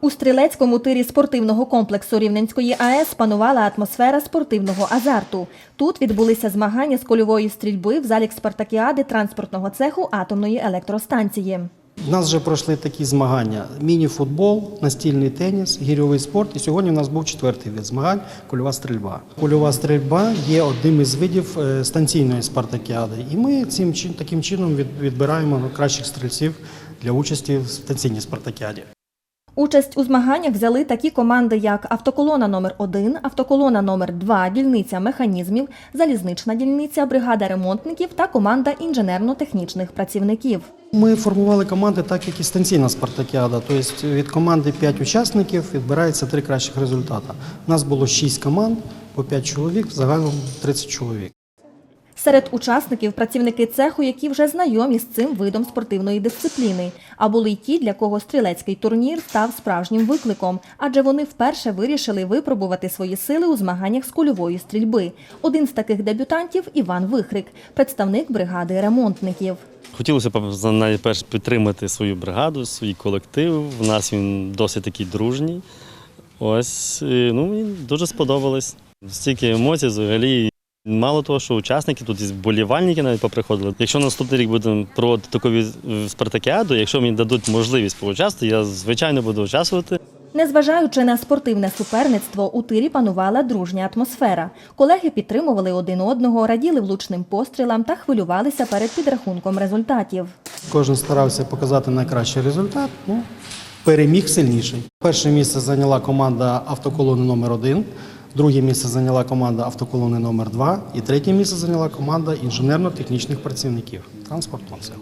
У стрілецькому тирі спортивного комплексу Рівненської АЕС панувала атмосфера спортивного азарту. Тут відбулися змагання з кольової стрільби в залі спартакіади транспортного цеху атомної електростанції. У нас вже пройшли такі змагання: міні-футбол, настільний теніс, гірьовий спорт. І сьогодні у нас був четвертий вид змагань кульова стрільба. Кульова стрільба є одним із видів е, станційної спартакіади. І ми цим таким чином відбираємо кращих стрільців для участі в станційній спартакіаді. Участь у змаганнях взяли такі команди, як автоколона номер 1 автоколона номер 2 дільниця механізмів, залізнична дільниця, бригада ремонтників та команда інженерно-технічних працівників. Ми формували команди так, як і станційна спартакіада. Тобто від команди 5 учасників відбирається три кращих результати. У нас було 6 команд по 5 чоловік, загалом 30 чоловік. Серед учасників працівники цеху, які вже знайомі з цим видом спортивної дисципліни, а були й ті, для кого стрілецький турнір став справжнім викликом, адже вони вперше вирішили випробувати свої сили у змаганнях з кульової стрільби. Один з таких дебютантів Іван Вихрик, представник бригади ремонтників. Хотілося б найперше підтримати свою бригаду, свій колектив. У нас він досить такий дружній. Ось, ну, мені дуже сподобалось. Стільки емоцій взагалі. Мало того, що учасники, тут і вболівальники навіть поприходили. Якщо наступний рік будемо проводити таку спартакіаду, якщо мені дадуть можливість поучаствувати, я звичайно буду участвувати. Незважаючи на спортивне суперництво, у тирі панувала дружня атмосфера. Колеги підтримували один одного, раділи влучним пострілам та хвилювалися перед підрахунком результатів. Кожен старався показати найкращий результат. Ну, переміг сильніший. Перше місце зайняла команда автоколони номер 1 друге місце зайняла команда автоколони номер 2 і третє місце зайняла команда інженерно-технічних працівників транспортного цеху.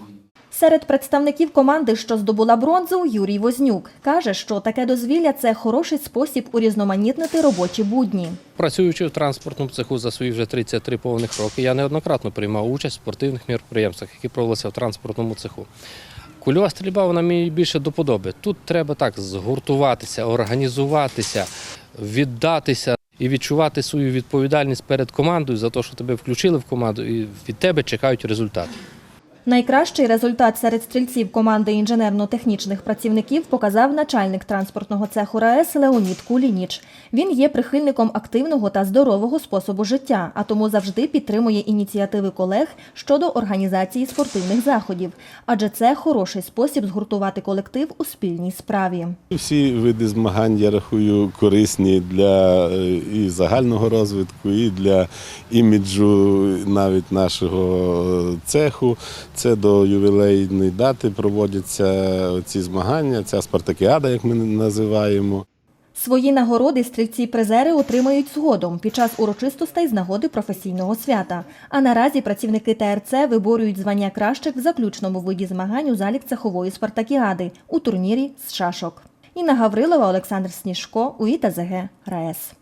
Серед представників команди, що здобула бронзу, Юрій Вознюк каже, що таке дозвілля це хороший спосіб урізноманітнити робочі будні. Працюючи в транспортному цеху за свої вже 33 повних роки, я неоднократно приймав участь в спортивних міроприємствах, які проводилися в транспортному цеху. Кульова стрільба вона мені більше до подоби. Тут треба так згуртуватися, організуватися, віддатися і відчувати свою відповідальність перед командою за те, що тебе включили в команду, і від тебе чекають результат. Найкращий результат серед стрільців команди інженерно-технічних працівників показав начальник транспортного цеху РаЕС Леонід Кулініч. Він є прихильником активного та здорового способу життя, а тому завжди підтримує ініціативи колег щодо організації спортивних заходів, адже це хороший спосіб згуртувати колектив у спільній справі. Всі види змагань я рахую корисні для е, і загального розвитку, і для іміджу навіть нашого цеху. Це до ювілейної дати проводяться ці змагання, ця спартакіада, як ми називаємо. Свої нагороди стрільці-призери отримають згодом під час урочистостей з нагоди професійного свята. А наразі працівники ТРЦ виборюють звання кращих в заключному виді змагань у залі цехової спартакіади у турнірі з шашок. Інна Гаврилова, Олександр Сніжко, УІТАЗГ, РаЕС.